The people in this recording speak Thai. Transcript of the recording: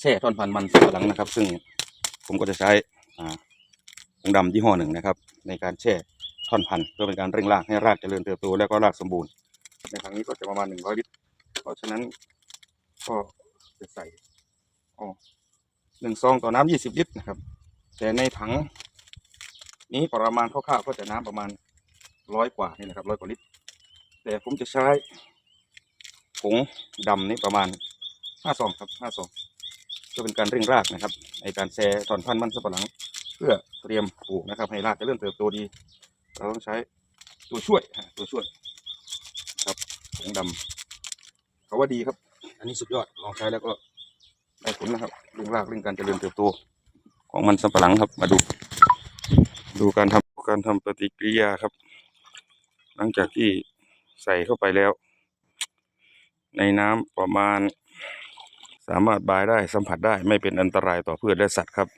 แช่ท่อนพันธุ์มันสำปะหลังนะครับ ซึ่งผมก็จะใช้อ่าผงดำยี่ห้อหนึ่งนะครับ ในการแช่ท่อนพันธุ์เพื่อเป็นการเร่งรากให้รากเจริญเติบโตแล้วก็รากสมบูรณ์ ในครั้งนี้ก็จะประมาณหนึ่งร้อยลิตร เพราะฉะนั้นก็จะใส่อ๋อหนึ่งซองต่อน้ำยี่สิบลิตรนะครับ แต่ในถังนี้ประมาณคร่าวๆก็จะน้ำประมาณร้อยกว่านี่นะครับร้อยกว่าลิตร แต่ผมจะใช้ผงดำนี่ประมาณห้าซองครับห้าซอง เพื่อเป็นการเร่งรากนะครับ ในการแช่ถอนพันธุ์มันสำปะหลัง เพื่อเตรียมปลูกนะครับ ให้รากเจะเริ่มเติบโตดี เราต้องใช้ตัวช่วยฮะตัวช่วยครับผงดำเขาว่าดีครับ อันนี้สุดยอดลองใช้แล้วก็ได้ผลนะครับเร่งรากเร่งการเจริญเติบโตของมันสำปะหลังครับ มาดู ดูการทำการทำปฏิกิริยาครับ หลังจากที่ใส่เข้าไปแล้ว ในน้ำประมาณ สามารถบายได้สัมผัสได้ไม่เป็นอันตรายต่อพืชและสัตว์ครับ